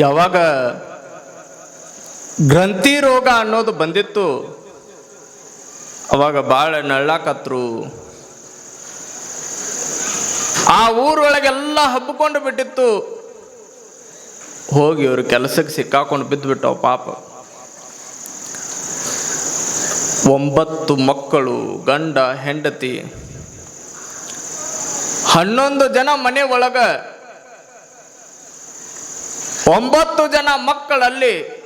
ಯಾವಾಗ ಗ್ರಂಥಿ ರೋಗ ಅನ್ನೋದು ಬಂದಿತ್ತು, ಅವಾಗ ಭಾಳ ನಳ್ಳಾಕತ್ರು ಆ ಊರೊಳಗೆಲ್ಲ ಹಬ್ಬಿಕೊಂಡು ಬಿಟ್ಟಿತ್ತು. ಹೋಗಿ ಅವ್ರ ಕೆಲಸಕ್ಕೆ ಸಿಕ್ಕಾಕೊಂಡು ಬಿದ್ದುಬಿಟ್ಟವು ಪಾಪ. ಒಂಬತ್ತು ಮಕ್ಕಳು, ಗಂಡ, ಹೆಂಡತಿ. ಹನ್ನೊಂದು ಜನ ಮನೆ ಒಳಗ ಒಂಬತ್ತು ಜನ ಮಕ್ಕಳಲ್ಲಿ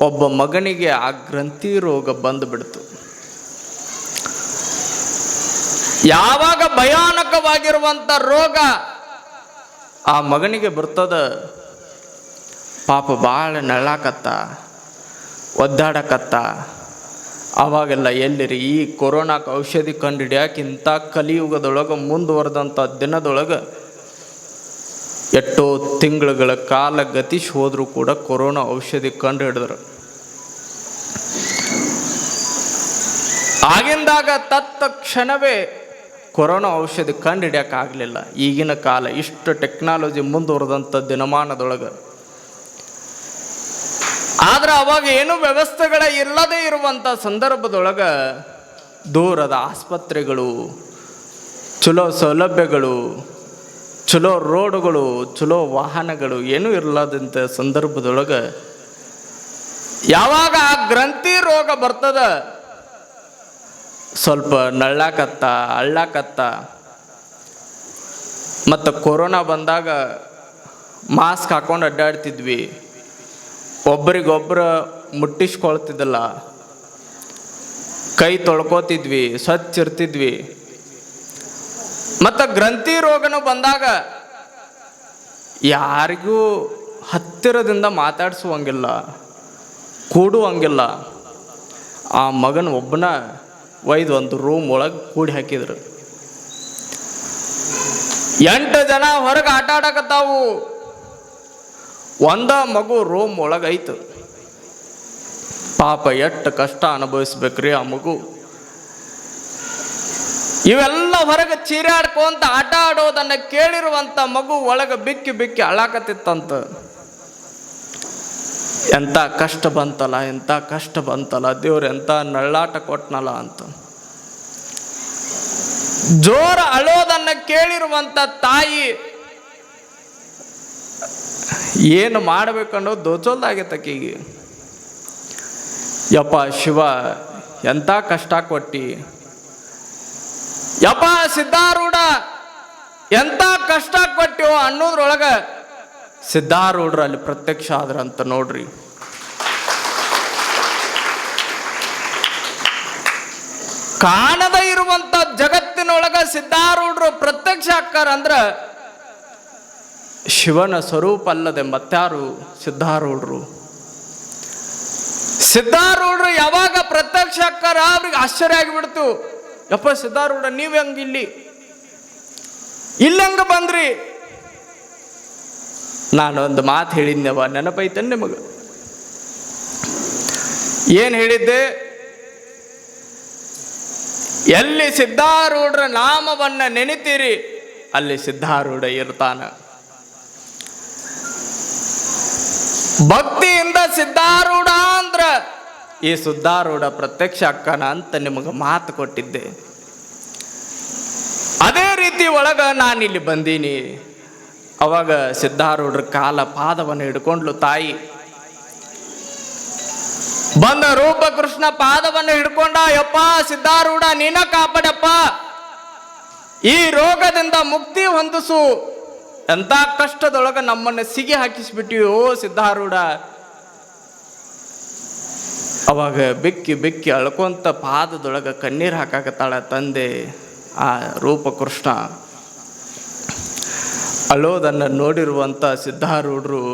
ಒಬ್ಬ ಮಗನಿಗೆ ಆ ಗ್ರಂಥಿ ರೋಗ ಬಂದು ಬಿಡ್ತು ಯಾವಾಗ ಭಯಾನಕವಾಗಿರುವಂತ ರೋಗ ಆ ಮಗನಿಗೆ ಬರ್ತದ? ಪಾಪ ಭಾಳ ನಳ್ಳಾಕತ್ತ, ಒದ್ದಾಡಕತ್ತ. ಅವಾಗೆಲ್ಲ ಎಲ್ಲಿರಿ ಈ ಕೊರೋನಾಕ್ಕೆ ಔಷಧಿ ಕಂಡು ಇಂಥ ಕಲಿಯುಗದೊಳಗೆ ಮುಂದುವರೆದಂಥ ದಿನದೊಳಗೆ ಎಷ್ಟೋ ತಿಂಗಳುಗಳ ಕಾಲ ಗತಿಸಿ ಹೋದರೂ ಕೂಡ ಕೊರೋನಾ ಔಷಧಿ ಕಂಡು ಹಿಡಿದ್ರು. ಆಗಿಂದಾಗ ತತ್ತ ಕ್ಷಣವೇ ಕೊರೋನಾ ಔಷಧಿ ಕಂಡು ಹಿಡಿಯೋಕ್ಕಾಗಲಿಲ್ಲ ಈಗಿನ ಕಾಲ ಇಷ್ಟು ಟೆಕ್ನಾಲಜಿ ಮುಂದುವರೆದಂಥ ದಿನಮಾನದೊಳಗೆ. ಆದ್ರೆ ಅವಾಗ ಏನು ವ್ಯವಸ್ಥೆಗಳ ಇಲ್ಲದೆ ಇರುವಂಥ ಸಂದರ್ಭದೊಳಗೆ ದೂರದ ಆಸ್ಪತ್ರೆಗಳು, ಚಲೋ ಸೌಲಭ್ಯಗಳು ಚಲೋ ರೋಡುಗಳು, ಚಲೋ ವಾಹನಗಳು ಏನೂ ಇರಲಾದಂಥ ಸಂದರ್ಭದೊಳಗೆ ಯಾವಾಗ ಆ ಗ್ರಂಥಿ ರೋಗ ಬರ್ತದ? ಸ್ವಲ್ಪ ನಳ್ಳಾಕತ್ತ, ಅಳ್ಳಾಕತ್ತ. ಮತ್ತು ಕೊರೋನಾ ಬಂದಾಗ ಮಾಸ್ಕ್ ಹಾಕೊಂಡು ಅಡ್ಡಾಡ್ತಿದ್ವಿ. ಒಬ್ರಿಗೊಬ್ರು ಮುಟ್ಟಿಸ್ಕೊಳ್ತಿದ್ದಲ್ಲ. ಕೈ ತೊಳ್ಕೊತಿದ್ವಿ, ಸ್ವಚ್ಛ ಇರ್ತಿದ್ವಿ. ಮತ್ತು ಗ್ರಂಥಿ ರೋಗನು ಬಂದಾಗ ಯಾರಿಗೂ ಹತ್ತಿರದಿಂದ ಮಾತಾಡಿಸುವಂಗಿಲ್ಲ, ಕೂಡುವಂಗಿಲ್ಲ. ಆ ಮಗನ ಒಬ್ಬನ ಒಯ್ದು ಒಂದು ರೂಮ್ ಒಳಗೆ ಕೂಡಿ ಹಾಕಿದ್ರು. ಎಂಟು ಜನ ಹೊರಗೆ ಆಟ ಆಡಕತ್ತಾವು. ಒಂದ ಮಗು ರೂಮ್ ಒಳಗೈತು ಪಾಪ ಎಷ್ಟು ಕಷ್ಟ ಅನುಭವಿಸ್ಬೇಕ್ರಿ ಆ ಮಗು. ಇವೆಲ್ಲ ಹೊರಗೆ ಚೀರಾಡ್ಕೊಂತ ಆಟ ಆಡೋದನ್ನು ಕೇಳಿರುವಂತ ಮಗು ಒಳಗೆ ಬಿಕ್ಕಿ ಬಿಕ್ಕಿ ಅಳಾಕತ್ತಿತ್ತಂತ. ಎಂಥ ಕಷ್ಟ ಬಂತಲ್ಲ ಎಂಥ ಕಷ್ಟ ಬಂತಲ್ಲ, ದೇವ್ರು ಎಂಥ ನಳ್ಳಾಟ ಕೊಟ್ನಲ್ಲ ಅಂತ. ಜೋರ ಅಳೋದನ್ನ ಕೇಳಿರುವಂತ ತಾಯಿ, ಏನು ಮಾಡಬೇಕನ್ನೋ ದೋಚೋಲ್ದಾಗೈತೆ ಆಕಿಗೆ. ಯಪ್ಪ ಶಿವ ಎಂಥ ಕಷ್ಟ ಕೊಟ್ಟಿ ಯಪ್ಪ ಸಿದ್ಧಾರೂಢ, ಎಂತ ಕಷ್ಟ ಕೊಟ್ಟಿವೋ ಅನ್ನೋದ್ರೊಳಗ ಸಿದ್ಧಾರೂಢರು ಅಲ್ಲಿ ಪ್ರತ್ಯಕ್ಷ ಆದ್ರಂತ ನೋಡ್ರಿ. ಕಾಣದ ಇರುವಂತ ಜಗತ್ತಿನೊಳಗ ಸಿದ್ಧಾರೂಢರು ಪ್ರತ್ಯಕ್ಷ ಆಕಾರ ಅಂದ್ರ ಶಿವನ ಸ್ವರೂಪ ಅಲ್ಲದೆ ಮತ್ತಾರು ಸಿದ್ಧಾರೂಢರು. ಸಿದ್ಧಾರೂಢರು ಯಾವಾಗ ಪ್ರತ್ಯಕ್ಷ ಆಕಾರ ಅವ್ರಿಗೆ ಆಶ್ಚರ್ಯ ಆಗಿಬಿಡ್ತು. ಯಪ್ಪ ಸಿದ್ಧಾರೂಢ, ನೀವು ಹೆಂಗ ಇಲ್ಲಿ ಇಲ್ಲಂಗ ಬಂದ್ರಿ. ನಾನೊಂದು ಮಾತು ಹೇಳಿದ್ನವ ನೆನಪೈತನ್ ನಿಮಗೆ? ಏನು ಹೇಳಿದ್ದೆ? ಎಲ್ಲಿ ಸಿದ್ಧಾರೂಢರ ನಾಮವನ್ನ ನೆನಿತೀರಿ, ಅಲ್ಲಿ ಸಿದ್ಧಾರೂಢ ಇರ್ತಾನ. ಭಕ್ತಿಯಿಂದ ಸಿದ್ಧಾರೂಢ ಅಂದ್ರ ಈ ಸುದ್ದಾರೂಢ ಪ್ರತ್ಯಕ್ಷ ಅಕ್ಕನ ಅಂತ ನಿಮಗೆ ಮಾತು ಕೊಟ್ಟಿದ್ದೆ. ಅದೇ ರೀತಿ ಒಳಗ ನಾನಿಲ್ಲಿ ಬಂದೀನಿ. ಅವಾಗ ಸಿದ್ಧಾರೂಢರ ಕಾಲ ಪಾದವನ್ನು ಹಿಡ್ಕೊಂಡ್ಲು ತಾಯಿ. ಬಂದ ರೂಪ ಕೃಷ್ಣ ಪಾದವನ್ನು ಹಿಡ್ಕೊಂಡ, ಯಪ್ಪ ಸಿದ್ಧಾರೂಢ ನೀನ ಕಾಪಾಡಪ್ಪ. ಈ ರೋಗದಿಂದ ಮುಕ್ತಿ ಹೊಂದಿಸು. ಎಂಥ ಕಷ್ಟದೊಳಗ ನಮ್ಮನ್ನ ಸಿಗಿ ಹಾಕಿಸ್ಬಿಟ್ಟಿವಿ ಓ ಸಿದ್ಧಾರೂಢ ಅವಾಗ ಬೆಕ್ಕಿ ಬೆಕ್ಕಿ ಅಳ್ಕೊಂತ ಪಾದದೊಳಗೆ ಕಣ್ಣೀರು ಹಾಕಾಕತ್ತಾಳ ತಂದೆ, ಆ ರೂಪಕೃಷ್ಣ. ಅಳೋದನ್ನು ನೋಡಿರುವಂಥ ಸಿದ್ಧಾರೂಢರು,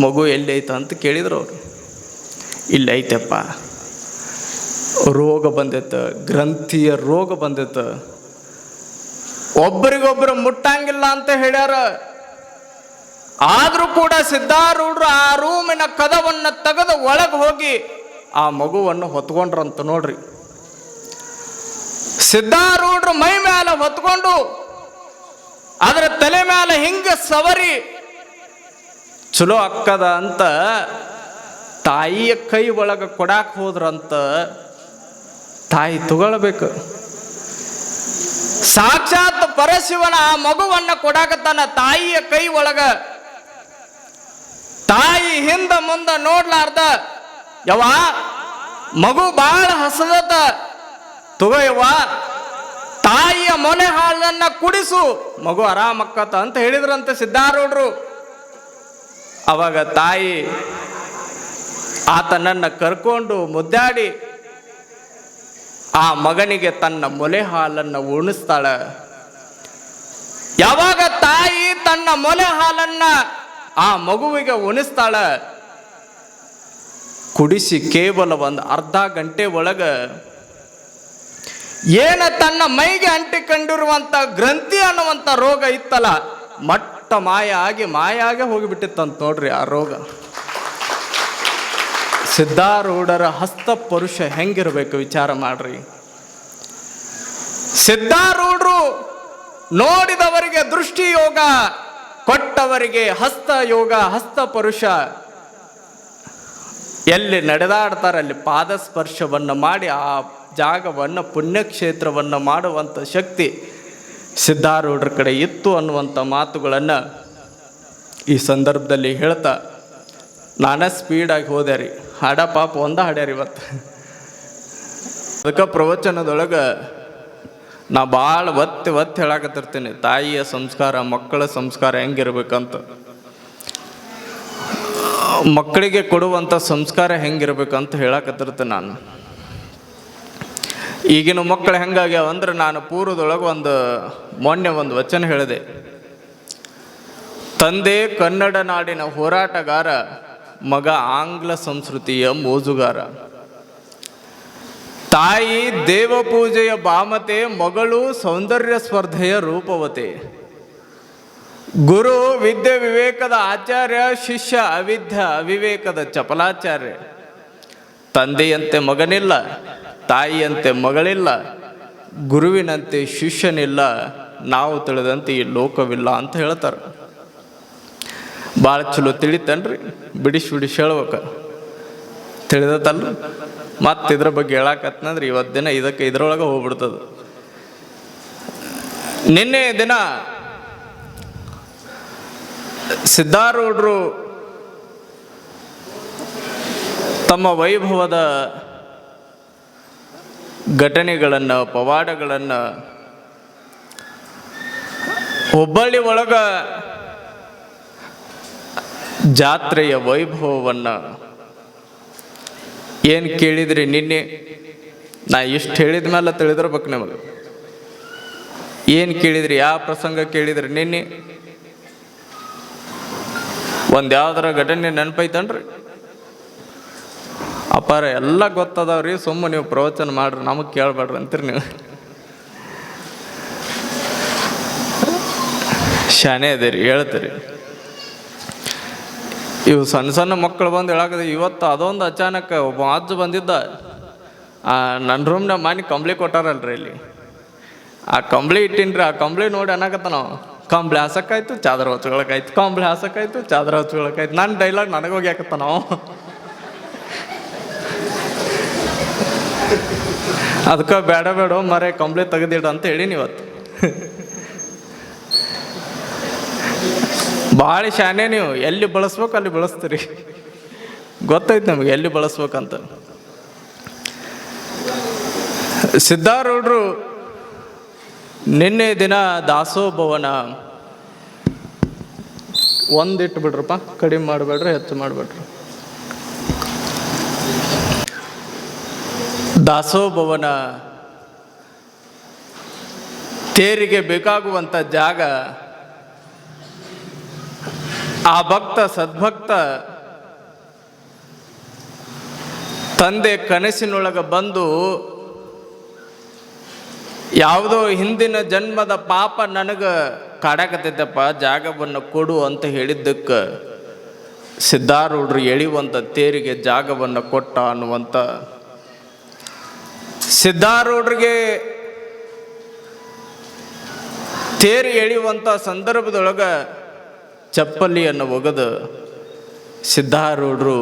ಮಗು ಎಲ್ಲಿ ಐತ ಅಂತ ಕೇಳಿದ್ರು ಅವರು. ಇಲ್ಲಿ ಐತಪ್ಪ ರೋಗ ಬಂದಿತ್ತು ಗ್ರಂಥಿಯ ರೋಗ ಬಂದಿತ್ತು ಒಬ್ಬರಿಗೊಬ್ಬರು ಮುಟ್ಟಂಗಿಲ್ಲ ಅಂತ ಹೇಳ್ಯಾರ. ಆದ್ರೂ ಕೂಡ ಸಿದ್ಧಾರೂಢರು ಆ ರೂಮಿನ ಕದವನ್ನು ತೆಗೆದು ಒಳಗೆ ಹೋಗಿ ಆ ಮಗುವನ್ನು ಹೊತ್ಕೊಂಡ್ರಂತ ನೋಡ್ರಿ. ಸಿದ್ಧಾರೂಢರು ಮೈ ಮೇಲೆ ಹೊತ್ಕೊಂಡು ಅದರ ತಲೆ ಮೇಲೆ ಹಿಂಗ ಸವರಿ, ಚಲೋ ಅಕ್ಕದ ಅಂತ ತಾಯಿಯ ಕೈ ಒಳಗೆ ಕೊಡಾಕ್ ಹೋದ್ರಂತ ತಾಯಿ ತಗೊಳ್ಬೇಕು. ಸಾಕ್ಷಾತ್ ಪರಶಿವನ ಆ ಮಗುವನ್ನು ಕೊಡಾಕತ್ತಾನ ತಾಯಿಯ ಕೈ ಒಳಗ. ತಾಯಿ ಹಿಂದ ಮುಂದ ನೋಡ್ಲಾರ್ದ. ಯವ್ವ, ಮಗು ಬಾಳ ಹಸದತ ತಗೋಯವ್ವ ತಾಯಿಯ ಮೊನೆ ಹಾಲನ್ನ ಕುಡಿಸು. ಮಗು ಆರಾಮಕ್ಕತ ಅಂತ ಹೇಳಿದ್ರಂತೆ ಸಿದ್ಧಾರೂಢರು. ಅವಾಗ ತಾಯಿ ಆತನನ್ನ ಕರ್ಕೊಂಡು ಮುದ್ದಾಡಿ. ಆ ಮಗನಿಗೆ ತನ್ನ ಮೊಲೆ ಹಾಲನ್ನು ಉಣಿಸ್ತಾಳ. ಯಾವಾಗ ತಾಯಿ ತನ್ನ ಮೊಲೆ ಹಾಲನ್ನ ಆ ಮಗುವಿಗೆ ಉಣಿಸ್ತಾಳ. ಕುಡಿಸಿ ಕೇವಲ ಒಂದು ಅರ್ಧ ಗಂಟೆ ಒಳಗ ಏನ ತನ್ನ ಮೈಗೆ ಅಂಟಿಕೊಂಡಿರುವಂತ ಗ್ರಂಥಿ ಅನ್ನುವಂತ ರೋಗ ಇತ್ತಲ್ಲ, ಮಟ್ಟ ಮಾಯ ಆಗಿ ಮಾಯ ಆಗಿ ಹೋಗಿಬಿಟ್ಟಿತ್ತಂತ ನೋಡ್ರಿ ಆ ರೋಗ. ಸಿದ್ಧಾರೂಢರ ಹಸ್ತ ಪುರುಷ ಹೆಂಗಿರಬೇಕು ವಿಚಾರ ಮಾಡ್ರಿ. ಸಿದ್ಧಾರೂಢರು ನೋಡಿದವರಿಗೆ ದೃಷ್ಟಿ ಯೋಗ ಕೊಟ್ಟವರಿಗೆ ಹಸ್ತ ಯೋಗ, ಹಸ್ತ ಪುರುಷ. ಎಲ್ಲಿ ನಡೆದಾಡ್ತಾರೆ, ಅಲ್ಲಿ ಪಾದ ಸ್ಪರ್ಶವನ್ನು ಮಾಡಿ, ಆ ಜಾಗವನ್ನು, ಪುಣ್ಯಕ್ಷೇತ್ರವನ್ನು ಮಾಡುವಂಥ ಶಕ್ತಿ ಸಿದ್ಧಾರೂಢರ ಕಡೆ ಇತ್ತು ಅನ್ನುವಂಥ ಮಾತುಗಳನ್ನು ಈ ಸಂದರ್ಭದಲ್ಲಿ ಹೇಳ್ತಾ, ನಾನೇ ಸ್ಪೀಡಾಗಿ ಹೋದೆ ರೀ. ಹಾಡ ಪಾಪ ಒಂದ ಹಾಡ್ಯಾರ ಇವತ್ತು. ಅದಕ್ಕೆ ಪ್ರವಚನದೊಳಗೆ ನಾ ಭಾಳ ಒತ್ತಿ ಒತ್ತಿ ಹೇಳಾಕತ್ತಿರ್ತೀನಿ. ತಾಯಿಯ ಸಂಸ್ಕಾರ, ಮಕ್ಕಳ ಸಂಸ್ಕಾರ ಹೆಂಗಿರ್ಬೇಕಂತ. ಮಕ್ಕಳಿಗೆ ಕೊಡುವಂಥ ಸಂಸ್ಕಾರ ಹೆಂಗಿರ್ಬೇಕಂತ ಹೇಳಾಕತ್ತಿರ್ತೀನಿ ನಾನು. ಈಗಿನ ಮಕ್ಕಳು ಹೆಂಗಾಗ್ಯಾವ ಅಂದ್ರೆ ನಾನು ಪೂರ್ವದೊಳಗೆ ಒಂದು, ಮೊನ್ನೆ ಒಂದು ವಚನ ಹೇಳಿದೆ. ತಂದೆ ಕನ್ನಡ ನಾಡಿನ ಹೋರಾಟಗಾರ, ಮಗ ಆಂಗ್ಲ ಸಂಸ್ಕೃತಿಯ ಮೋಜುಗಾರ. ತಾಯಿ ದೇವಪೂಜೆಯ ಬಾಮತೆ, ಮಗಳು ಸೌಂದರ್ಯ ಸ್ಪರ್ಧೆಯ ರೂಪವತೆ. ಗುರು ವಿದ್ಯೆ ವಿವೇಕದ ಆಚಾರ್ಯ, ಶಿಷ್ಯ ಅವಿದ್ಯ ಅವಿವೇಕದ ಚಪಲಾಚಾರ್ಯ. ತಂದೆಯಂತೆ ಮಗನಿಲ್ಲ, ತಾಯಿಯಂತೆ ಮಗಳಿಲ್ಲ, ಗುರುವಿನಂತೆ ಶಿಷ್ಯನಿಲ್ಲ, ನಾವು ತಿಳಿದಂತೆ ಈ ಲೋಕವಿಲ್ಲ ಅಂತ ಹೇಳ್ತಾರೆ. ಭಾಳ ಚಲೋ ತಿಳಿತನ್ರಿ, ಬಿಡಿಸಿ ಬಿಡಿಸಿ ಹೇಳ್ಬೇಕು. ತಿಳಿದತ್ತಲ್ಲ ಮತ್ತೆ ಇದ್ರ ಬಗ್ಗೆ ಹೇಳಕತ್ನಂದ್ರೆ ಇವತ್ತು ದಿನ ಇದಕ್ಕೆ ಇದ್ರೊಳಗೆ ಹೋಗ್ಬಿಡ್ತದ. ನಿನ್ನೆ ದಿನ ಸಿದ್ಧಾರೂಢರು ತಮ್ಮ ವೈಭವದ ಘಟನೆಗಳನ್ನು, ಪವಾಡಗಳನ್ನು ಹುಬ್ಬಳ್ಳಿ ಒಳಗ ಜಾತ್ರೆಯ ವೈಭವವನ್ನು ಏನು ಕೇಳಿದ್ರಿ ನಿನ್ನೆ? ನಾ ಇಷ್ಟು ಹೇಳಿದ ಮೇಲೆ ತಿಳಿದಿರ್ಬೇಕು ನಿಮಗೆ. ಏನು ಕೇಳಿದ್ರಿ? ಯಾವ ಪ್ರಸಂಗ ಕೇಳಿದ್ರಿ ನಿನ್ನೆ? ಒಂದು ಯಾವ್ದಾರ ಘಟನೆ ನೆನಪೈತನ್ರಿ? ಅಪಾರ ಎಲ್ಲ ಗೊತ್ತದವ್ರಿ ಸುಮ್ಮ ನೀವು ಪ್ರವಚನ ಮಾಡ್ರಿ, ನಮಗೆ ಕೇಳಬೇಡ್ರಿ ಅಂತೀರಿ ನೀವು. ಶಾನೆ ಅದೇರಿ ಹೇಳ್ತೀರಿ. ಇವು ಸಣ್ಣ ಸಣ್ಣ ಮಕ್ಕಳು ಬಂದು ಹೇಳಾಕದ ಇವತ್ತು ಅದೊಂದು ಅಚಾನಕ್ ಒಬ್ಬ ಅಜ್ಜ ಬಂದಿದ್ದ. ಆ ನನ್ನ ರೂಮ್ನಾಗ ಮನೆ ಕಂಬ್ಳಿ ಕೊಟ್ಟಾರಲ್ರಿ ಇಲ್ಲಿ. ಆ ಕಂಬ್ಳಿ ಇಟ್ಟಿನ್ರಿ, ಆ ಕಂಬ್ಳಿ ನೋಡಿ ಅನ್ನಕತ್ತ ನಾವು ಕಂಬ್ಳಿ ಹಾಸಕ್ಕಾಯ್ತು, ಚಾದರ ಹಚ್ಕೊಳಕಾಯ್ತು ಕಂಬ್ಳಿ ಹಾಸಕ್ಕಾಯ್ತು, ಚಾದರ ಹಚ್ಕೊಳಕಾಯ್ತು ನನ್ನ ಡೈಲಾಗ್ ನನಗೆ ಹೋಗಿ ಹಾಕತ್ತ ನಾವು ಅದಕ್ಕೆ ಬೇಡ ಬೇಡ ಮರೆ, ಕಂಬ್ಳಿ ತೆಗೆದಿಡ ಅಂತ ಹೇಳೀನಿ ಇವತ್ತು. ಭಾಳ ಶಾನೆ ನೀವು, ಎಲ್ಲಿ ಬಳಸ್ಬೇಕು ಅಲ್ಲಿ ಬಳಸ್ತೀರಿ. ಗೊತ್ತೈತೆ ನಮಗೆ ಎಲ್ಲಿ ಬಳಸ್ಬೇಕಂತ. ಸಿದ್ಧಾರೂಢರು ನಿನ್ನೆ ದಿನ ದಾಸೋಭವನ ಒಂದಿಟ್ಟು ಬಿಡ್ರಪ್ಪ ಕಡಿಮೆ ಮಾಡಬೇಡ್ರಿ, ಹೆಚ್ಚು ಮಾಡಬೇಡ್ರಿ. ದಾಸೋಭವನ ತೇರಿಗೆ ಬೇಕಾಗುವಂಥ ಜಾಗ ಆ ಭಕ್ತ ಸದ್ಭಕ್ತ ತಂದೆ ಕನಸಿನೊಳಗೆ ಬಂದು ಯಾವುದೋ ಹಿಂದಿನ ಜನ್ಮದ ಪಾಪ ನನಗೆ ಕಾಡಕತ್ತೈತಪ್ಪ, ಜಾಗವನ್ನು ಕೊಡು ಅಂತ ಹೇಳಿದ್ದಕ್ಕೆ ಸಿದ್ಧಾರೂಢರು ಎಳಿವಂಥ ತೇರಿಗೆ ಜಾಗವನ್ನು ಕೊಟ್ಟ ಅನ್ನುವಂಥ ಸಿದ್ಧಾರೂಢರಿಗೆ ತೇರು ಎಳೆಯುವಂಥ ಸಂದರ್ಭದೊಳಗೆ ಚಪ್ಪಲಿಯನ್ನು ಒಗೆದು ಸಿದ್ಧಾರೂಢರು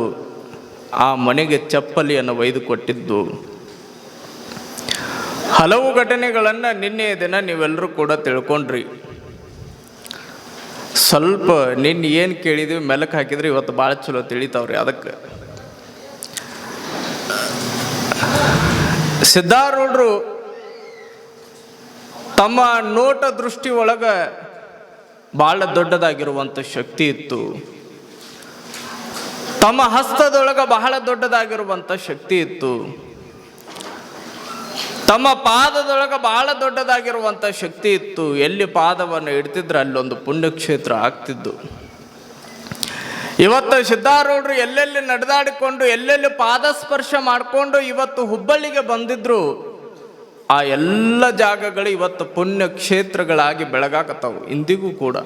ಆ ಮನೆಗೆ ಚಪ್ಪಲಿಯನ್ನು ಒಯ್ದು ಕೊಟ್ಟಿದ್ದು. ಹಲವು ಘಟನೆಗಳನ್ನು ನಿನ್ನೆ ದಿನ ನೀವೆಲ್ಲರೂ ಕೂಡ ತಿಳ್ಕೊಂಡ್ರಿ. ಸ್ವಲ್ಪ ನಿನ್ನೆ ಏನು ಕೇಳಿದ್ವಿ ಮೆಲಕ್ಕೆ ಹಾಕಿದ್ರೆ ಇವತ್ತು ಭಾಳ ಚಲೋ ತಿಳಿತಾವ್ರಿ ಅದಕ್ಕೆ. ಸಿದ್ಧಾರೂಢರು ತಮ್ಮ ನೋಟ ದೃಷ್ಟಿ ಒಳಗ ಬಹಳ ದೊಡ್ಡದಾಗಿರುವಂಥ ಶಕ್ತಿ ಇತ್ತು. ತಮ್ಮ ಹಸ್ತದೊಳಗೆ ಬಹಳ ದೊಡ್ಡದಾಗಿರುವಂಥ ಶಕ್ತಿ ಇತ್ತು. ತಮ್ಮ ಪಾದದೊಳಗೆ ಬಹಳ ದೊಡ್ಡದಾಗಿರುವಂಥ ಶಕ್ತಿ ಇತ್ತು. ಎಲ್ಲಿ ಪಾದವನ್ನು ಇಡ್ತಿದ್ರೆ ಅಲ್ಲೊಂದು ಪುಣ್ಯಕ್ಷೇತ್ರ ಆಗ್ತಿದ್ದು. ಇವತ್ತು ಸಿದ್ಧಾರೂಢರು ಎಲ್ಲೆಲ್ಲಿ ನಡೆದಾಡಿಕೊಂಡು, ಎಲ್ಲೆಲ್ಲಿ ಪಾದಸ್ಪರ್ಶ ಮಾಡಿಕೊಂಡು ಇವತ್ತು ಹುಬ್ಬಳ್ಳಿಗೆ ಬಂದಿದ್ರು ಆ ಎಲ್ಲ ಜಾಗಗಳು ಇವತ್ತು ಪುಣ್ಯ ಕ್ಷೇತ್ರಗಳಾಗಿ ಬೆಳಗಾಕತ್ತವು. ಇಂದಿಗೂ ಕೂಡ.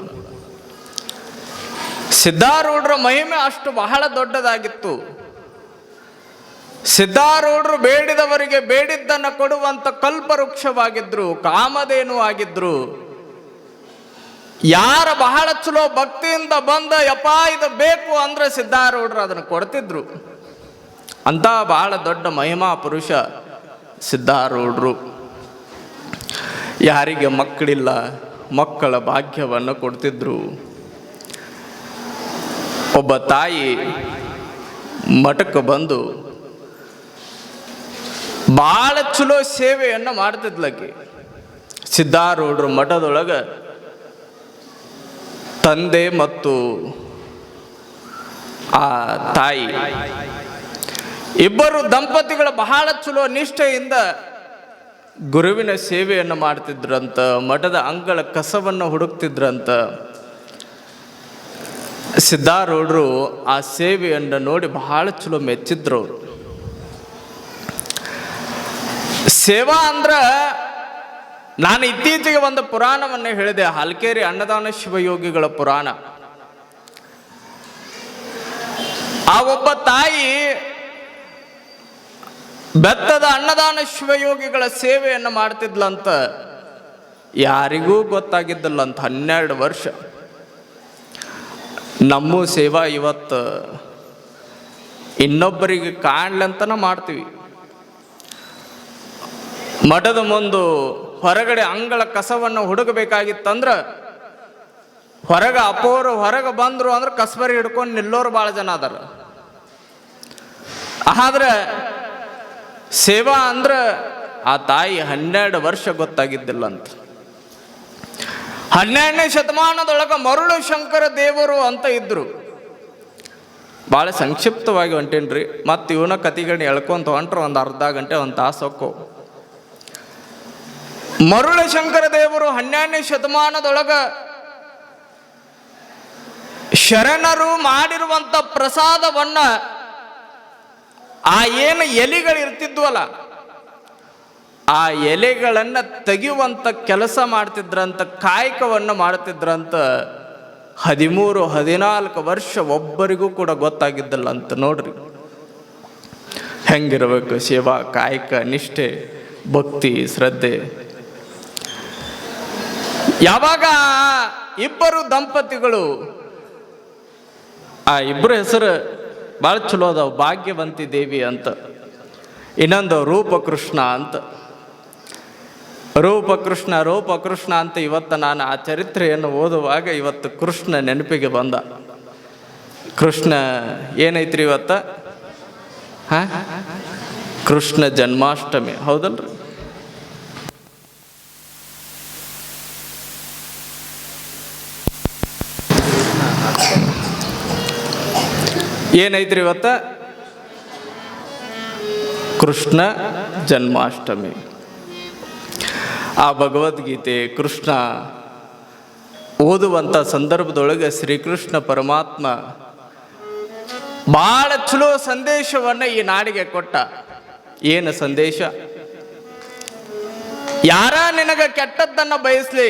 ಸಿದ್ಧಾರೂಢರ ಮಹಿಮೆ ಅಷ್ಟು ಬಹಳ ದೊಡ್ಡದಾಗಿತ್ತು. ಸಿದ್ಧಾರೂಢರು ಬೇಡಿದವರಿಗೆ ಬೇಡಿದ್ದನ್ನು ಕೊಡುವಂತ ಕಲ್ಪವೃಕ್ಷವಾಗಿದ್ರು, ಕಾಮಧೇನು ಆಗಿದ್ರು. ಯಾರ ಬಹಳ ಚಲೋ ಭಕ್ತಿಯಿಂದ ಬಂದ ಇದು ಬೇಕು ಅಂದ್ರೆ ಸಿದ್ಧಾರೂಢರು ಅದನ್ನು ಕೊಡ್ತಿದ್ರು. ಅಂತ ಬಹಳ ದೊಡ್ಡ ಮಹಿಮಾ ಪುರುಷ ಸಿದ್ಧಾರೂಢರು. ಯಾರಿಗೆ ಮಕ್ಕಳಿಲ್ಲ, ಮಕ್ಕಳ ಭಾಗ್ಯವನ್ನು ಕೊಡ್ತಿದ್ರು. ಒಬ್ಬ ತಾಯಿ ಮಠಕ್ಕೆ ಬಂದು ಭಾಳ ಚಲೋ ಸೇವೆಯನ್ನು ಮಾಡ್ತಿದ್ಲಕ್ಕೆ ಸಿದ್ಧಾರೂಢರು ಮಠದೊಳಗೆ ತಂದೆ ಮತ್ತು ಆ ತಾಯಿ ಇಬ್ಬರು ದಂಪತಿಗಳು ಬಹಳ ಚಲೋ ನಿಷ್ಠೆಯಿಂದ ಗುರುವಿನ ಸೇವೆಯನ್ನು ಮಾಡ್ತಿದ್ರಂತ, ಮಠದ ಅಂಗಳ ಕಸವನ್ನು ಹುಡುಕ್ತಿದ್ರಂತ, ಸಿದ್ಧಾರೂಢರು ಆ ಸೇವೆಯನ್ನು ನೋಡಿ ಬಹಳ ಚಲೋ ಮೆಚ್ಚಿದ್ರು ಅವರು. ಸೇವಾ ಅಂದ್ರ ನಾನು ಇತ್ತೀಚೆಗೆ ಒಂದು ಪುರಾಣವನ್ನು ಹೇಳಿದೆ, ಹಲ್ಕೇರಿ ಅನ್ನದಾನ ಶಿವಯೋಗಿಗಳ ಪುರಾಣ. ಆ ಒಬ್ಬ ತಾಯಿ ಬೆತ್ತದ ಅನ್ನದಾನ ಶಿವಯೋಗಿಗಳ ಸೇವೆಯನ್ನು ಮಾಡ್ತಿದ್ಲಂತ ಯಾರಿಗೂ ಗೊತ್ತಾಗಿದ್ದಿಲ್ಲ ಅಂತ ಹನ್ನೆರಡು ವರ್ಷ. ನಮ್ಮ ಸೇವಾ ಇವತ್ತು ಇನ್ನೊಬ್ಬರಿಗೆ ಕಾಣ್ಲಂತನ ಮಾಡ್ತೀವಿ. ಮಠದ ಮುಂದು ಹೊರಗಡೆ ಅಂಗಳ ಕಸವನ್ನು ಹುಡುಕಬೇಕಾಗಿತ್ತಂದ್ರ ಹೊರಗೆ ಅಪೋರು ಹೊರಗೆ ಬಂದ್ರು ಅಂದ್ರೆ ಕಸ್ಬರಿ ಹಿಡ್ಕೊಂಡು ನಿಲ್ಲೋರು ಭಾಳ ಜನ ಅದಾರ. ಆದ್ರೆ ಸೇವಾ ಅಂದ್ರೆ ಆ ತಾಯಿ ಹನ್ನೆರಡು ವರ್ಷ ಗೊತ್ತಾಗಿದ್ದಿಲ್ಲ ಅಂತ ಹನ್ನೆರಡನೇ ಶತಮಾನದೊಳಗ ಮರುಳು ಶಂಕರ ದೇವರು ಅಂತ ಇದ್ರು. ಭಾಳ ಸಂಕ್ಷಿಪ್ತವಾಗಿ ಹೊಂಟೇನ್ರಿ, ಮತ್ತು ಇವನ ಕತಿಗಳನ್ನ ಎಳ್ಕೊಂತ ಹೊಂಟ್ರ ಒಂದು ಅರ್ಧ ಗಂಟೆ, ಒಂದು ತಾಸು ಹೊಕ್ಕೋ. ಮರುಳ ಶಂಕರ ದೇವರು ಹನ್ನೆರಡನೇ ಶತಮಾನದೊಳಗ ಶರಣರು ಮಾಡಿರುವಂತ ಪ್ರಸಾದವನ್ನ ಆ ಏನು ಎಲೆಗಳು ಇರ್ತಿದ್ವಲ್ಲ ಆ ಎಲೆಗಳನ್ನು ತೆಗೆಯುವಂತ ಕೆಲಸ ಮಾಡ್ತಿದ್ರಂತ, ಕಾಯಕವನ್ನು ಮಾಡ್ತಿದ್ರಂತ ಹದಿಮೂರು, ಹದಿನಾಲ್ಕು ವರ್ಷ ಒಬ್ಬರಿಗೂ ಕೂಡ ಗೊತ್ತಾಗಿದ್ದಲ್ಲ ಅಂತ ನೋಡ್ರಿ. ಹೆಂಗಿರ್ಬೇಕು ಸೇವಾ, ಕಾಯಕ, ನಿಷ್ಠೆ, ಭಕ್ತಿ, ಶ್ರದ್ಧೆ. ಯಾವಾಗ ಇಬ್ಬರು ದಂಪತಿಗಳು, ಆ ಇಬ್ಬರು ಹೆಸರು ಭಾಳ ಚಲೋ ಅದಾವ. ಭಾಗ್ಯವಂತಿ ದೇವಿ ಅಂತ. ಇನ್ನೊಂದು ರೂಪಕೃಷ್ಣ ಅಂತ. ರೂಪಕೃಷ್ಣ ರೂಪಕೃಷ್ಣ ಅಂತ ಇವತ್ತು ನಾನು ಆ ಚರಿತ್ರೆಯನ್ನು ಓದುವಾಗ ಇವತ್ತು ಕೃಷ್ಣ ನೆನಪಿಗೆ ಬಂದ. ಕೃಷ್ಣ ಏನೈತ್ರಿ ಇವತ್ತ? ಕೃಷ್ಣ ಜನ್ಮಾಷ್ಟಮಿ. ಹೌದಲ್ರಿ? ಏನೈತ್ರಿ ಇವತ್ತ? ಕೃಷ್ಣ ಜನ್ಮಾಷ್ಟಮಿ. ಆ ಭಗವದ್ಗೀತೆ ಕೃಷ್ಣ ಓದುವಂಥ ಸಂದರ್ಭದೊಳಗೆ ಶ್ರೀಕೃಷ್ಣ ಪರಮಾತ್ಮ ಭಾಳ ಚಲೋ ಸಂದೇಶವನ್ನು ಈ ನಾಡಿಗೆ ಕೊಟ್ಟ. ಏನು ಸಂದೇಶ? ಯಾರ ನಿನಗೆ ಕೆಟ್ಟದ್ದನ್ನು ಬಯಸ್ಲಿ,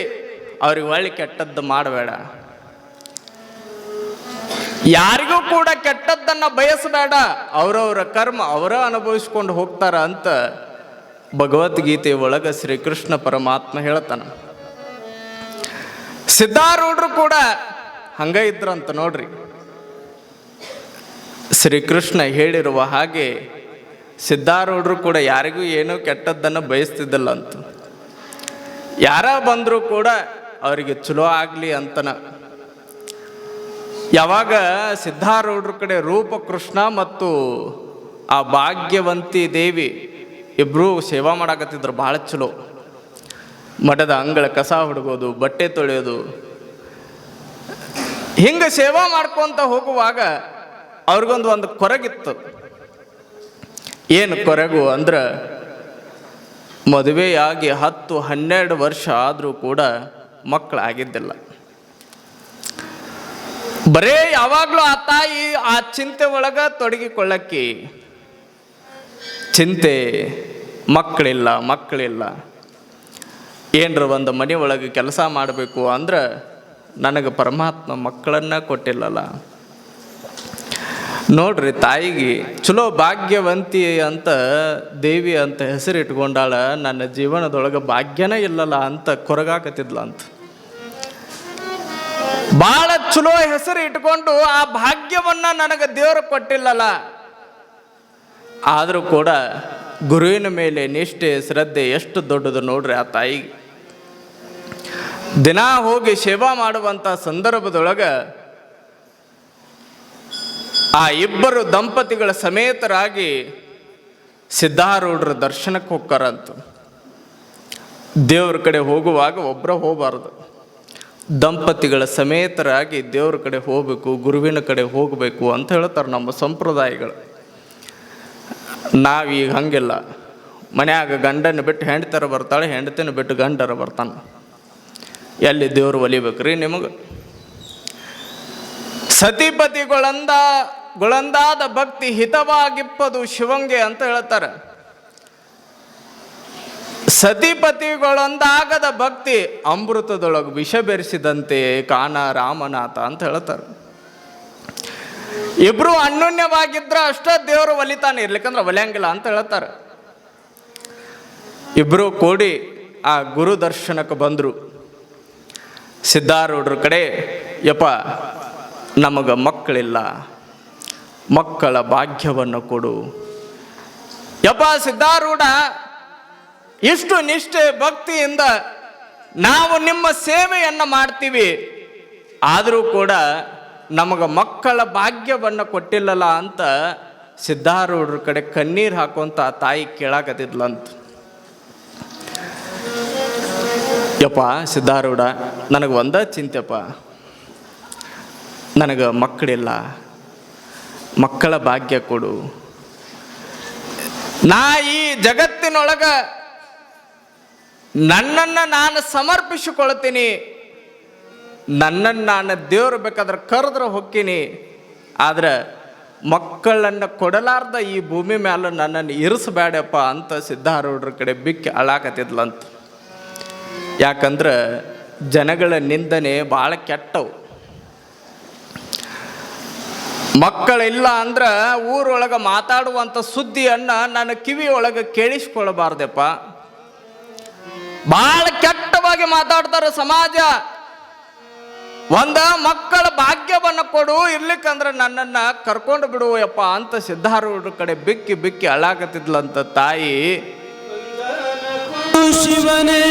ಅವ್ರಿಗೆ ಒಳ್ಳೆ ಕೆಟ್ಟದ್ದು ಮಾಡಬೇಡ. ಯಾರಿಗೂ ಕೂಡ ಕೆಟ್ಟದ್ದನ್ನ ಬಯಸಬೇಡ. ಅವರವರ ಕರ್ಮ ಅವರ ಅನುಭವಿಸ್ಕೊಂಡು ಹೋಗ್ತಾರ ಅಂತ ಭಗವದ್ಗೀತೆ ಒಳಗ ಶ್ರೀಕೃಷ್ಣ ಪರಮಾತ್ಮ ಹೇಳ್ತಾನ. ಸಿದ್ಧಾರೂಢರು ಕೂಡ ಹಂಗ ಇದ್ರಂತ ನೋಡ್ರಿ. ಶ್ರೀಕೃಷ್ಣ ಹೇಳಿರುವ ಹಾಗೆ ಸಿದ್ಧಾರೂಢರು ಕೂಡ ಯಾರಿಗೂ ಏನೂ ಕೆಟ್ಟದ್ದನ್ನು ಬಯಸ್ತಿದ್ದಿಲ್ಲ ಅಂತ. ಯಾರ ಬಂದರೂ ಕೂಡ ಅವರಿಗೆ ಚಲೋ ಆಗಲಿ ಅಂತನ. ಯಾವಾಗ ಸಿದ್ಧಾರೂಢರ ಕಡೆ ರೂಪಕೃಷ್ಣ ಮತ್ತು ಆ ಭಾಗ್ಯವಂತಿ ದೇವಿ ಇಬ್ಬರೂ ಸೇವಾ ಮಾಡಾಕತ್ತಿದ್ರು, ಭಾಳ ಚಲೋ. ಮಠದ ಅಂಗಳ ಕಸ ಹುಡುಗೋದು, ಬಟ್ಟೆ ತೊಳೆಯೋದು. ಹಿಂಗೆ ಸೇವಾ ಮಾಡ್ಕೊಂತ ಹೋಗುವಾಗ ಅವ್ರಿಗೊಂದು ಒಂದು ಕೊರಗಿತ್ತು. ಏನು ಕೊರಗು ಅಂದ್ರೆ ಮದುವೆಯಾಗಿ ಹತ್ತು ಹನ್ನೆರಡು ವರ್ಷ ಆದರೂ ಕೂಡ ಮಕ್ಕಳಾಗಿದ್ದಿಲ್ಲ ಬರೇ ಯಾವಾಗಲೂ ಆ ತಾಯಿ ಆ ಚಿಂತೆ ಒಳಗ ತೊಡಗಿಕೊಳ್ಳಕ್ಕೆ. ಚಿಂತೆ ಮಕ್ಕಳಿಲ್ಲ ಮಕ್ಕಳಿಲ್ಲ. ಏನರ ಒಂದು ಮನೆ ಒಳಗೆ ಕೆಲಸ ಮಾಡಬೇಕು ಅಂದ್ರೆ ನನಗೆ ಪರಮಾತ್ಮ ಮಕ್ಕಳನ್ನ ಕೊಟ್ಟಿಲ್ಲಲ್ಲ ನೋಡ್ರಿ ತಾಯಿಗೆ, ಚಲೋ ಭಾಗ್ಯವಂತಿ ಅಂತ ದೇವಿ ಅಂತ ಹೆಸರು ಇಟ್ಕೊಂಡಾಳ ನನ್ನ ಜೀವನದೊಳಗೆ ಭಾಗ್ಯನೇ ಇಲ್ಲಲ್ಲ ಅಂತ ಕೊರಗಾಕತ್ತಿದ್ಲ ಅಂತ ಭಾಳ ಚಲೋ ಹೆಸರು ಇಟ್ಕೊಂಡು ಆ ಭಾಗ್ಯವನ್ನ ನನಗೆ ದೇವರು ಕೊಟ್ಟಿಲ್ಲಲ್ಲ. ಆದರೂ ಕೂಡ ಗುರುವಿನ ಮೇಲೆ ನಿಷ್ಠೆ, ಶ್ರದ್ಧೆ ಎಷ್ಟು ದೊಡ್ಡದು ನೋಡ್ರಿ ಆ ತಾಯಿಗೆ ದಿನ ಹೋಗಿ ಸೇವಾ ಮಾಡುವಂಥ ಸಂದರ್ಭದೊಳಗೆ ಆ ಇಬ್ಬರು ದಂಪತಿಗಳ ಸಮೇತರಾಗಿ ಸಿದ್ಧಾರೂಢರ ದರ್ಶನಕ್ಕೆ ಹೋಗ್ತಾರಂತ ದೇವ್ರ ಕಡೆ ಹೋಗುವಾಗ ಒಬ್ಬರ ಹೋಗಬಾರ್ದು. ದಂಪತಿಗಳ ಸಮೇತರಾಗಿ ದೇವ್ರ ಕಡೆ ಹೋಗಬೇಕು, ಗುರುವಿನ ಕಡೆ ಹೋಗಬೇಕು ಅಂತ ಹೇಳ್ತಾರೆ ನಮ್ಮ ಸಂಪ್ರದಾಯಗಳು. ನಾವೀಗ ಹಂಗಿಲ್ಲ, ಮನ್ಯಾಗ ಗಂಡನ ಬಿಟ್ಟು ಹೆಂಡತರ ಬರ್ತಾಳೆ, ಹೆಂಡತಿನ ಬಿಟ್ಟು ಗಂಡರ ಬರ್ತಾನೆ. ಎಲ್ಲಿ ದೇವ್ರು ಒಲಿಬೇಕ್ರಿ ನಿಮಗೆ? ಸತಿಪತಿಗಳಂದ, ಗುಳಂದಾದ ಭಕ್ತಿ ಹಿತವಾಗಿಪ್ಪದು ಶಿವಂಗೆ ಅಂತ ಹೇಳ್ತಾರೆ. ಸತಿಪತಿಗಳೊಂದಾಗದ ಭಕ್ತಿ ಅಮೃತದೊಳಗೆ ವಿಷ ಬೆರೆಸಿದಂತೆ ಕಾನ ರಾಮನಾಥ ಅಂತ ಹೇಳ್ತಾರೆ. ಇಬ್ರು ಅನ್ಯೋನ್ಯವಾಗಿದ್ರೆ ಅಷ್ಟ ದೇವರು ಒಲಿತಾನೆ ಇರ್ಲಿಕ್ಕಂದ್ರೆ ಒಲಿಯಂಗಿಲ್ಲ ಅಂತ ಹೇಳ್ತಾರೆ. ಇಬ್ರು ಕೂಡಿ ಆ ಗುರು ದರ್ಶನಕ್ಕೆ ಬಂದರು. ಸಿದ್ಧಾರೂಢರ ಕಡೆ, ಯಪ್ಪ, ನಮಗೆ ಮಕ್ಕಳಿಲ್ಲ, ಮಕ್ಕಳ ಭಾಗ್ಯವನ್ನು ಕೊಡು. ಯಪ್ಪ, ಸಿದ್ಧಾರೂಢ ಇಷ್ಟು ನಿಷ್ಠೆ ಭಕ್ತಿಯಿಂದ ನಾವು ನಿಮ್ಮ ಸೇವೆಯನ್ನು ಮಾಡ್ತೀವಿ. ಆದರೂ ಕೂಡ ನಮಗೆ ಮಕ್ಕಳ ಭಾಗ್ಯವನ್ನು ಕೊಟ್ಟಿಲ್ಲಲ್ಲ ಅಂತ ಸಿದ್ಧಾರೂಢರ ಕಡೆ ಕಣ್ಣೀರು ಹಾಕುವಂತ ತಾಯಿ ಕೇಳಾಕತ್ತಿದ್ಲಂತ. ಯಪ್ಪ ಸಿದ್ಧಾರೂಢ, ನನಗೆ ಒಂದ ಚಿಂತೆಪ್ಪ. ನನಗೆ ಮಕ್ಕಳಿಲ್ಲ. ಮಕ್ಕಳ ಭಾಗ್ಯ ಕೊಡು. ನಾ ಈ ಜಗತ್ತಿನೊಳಗ ನನ್ನನ್ನು ನಾನು ಸಮರ್ಪಿಸಿಕೊಳ್ತೀನಿ ನನ್ನನ್ನು ನಾನು ದೇವ್ರು ಬೇಕಾದ್ರೆ ಕರೆದ್ರೆ ಹೊಕ್ಕಿನಿ. ಆದ್ರೆ ಮಕ್ಕಳನ್ನು ಕೊಡಲಾರ್ದ ಈ ಭೂಮಿ ಮೇಲೆ ನನ್ನನ್ನು ಇರಿಸಬೇಡಪ್ಪ ಅಂತ ಸಿದ್ಧಾರೂಢರ ಕಡೆ ಬಿಕ್ಕಿ ಅಳಾಕತ್ತಿದ್ಲಂತ. ಯಾಕಂದ್ರೆ ಜನಗಳ ನಿಂದನೆ ಭಾಳ ಕೆಟ್ಟವು. ಮಕ್ಕಳಿಲ್ಲ ಅಂದ್ರೆ ಊರೊಳಗೆ ಮಾತಾಡುವಂಥ ಸುದ್ದಿಯನ್ನು ನನ್ನ ಕಿವಿಯೊಳಗೆ ಕೇಳಿಸ್ಕೊಳ್ಬಾರ್ದಪ್ಪ ಭಾಳ ಕೆಟ್ಟವಾಗಿ ಮಾತಾಡ್ತಾರೆ ಸಮಾಜ. ಒಂದ ಮಕ್ಕಳ ಭಾಗ್ಯವನ್ನು ಕೊಡು, ಇರ್ಲಿಕ್ಕಂದ್ರೆ ನನ್ನನ್ನ ಕರ್ಕೊಂಡು ಬಿಡುವಯಪ್ಪ ಅಂತ ಸಿದ್ಧಾರೂಢರ ಕಡೆ ಬಿಕ್ಕಿ ಬಿಕ್ಕಿ ಅಳಾಕತ್ತಿದ್ಲಂತ ತಾಯಿ. ಶಿವನೇ.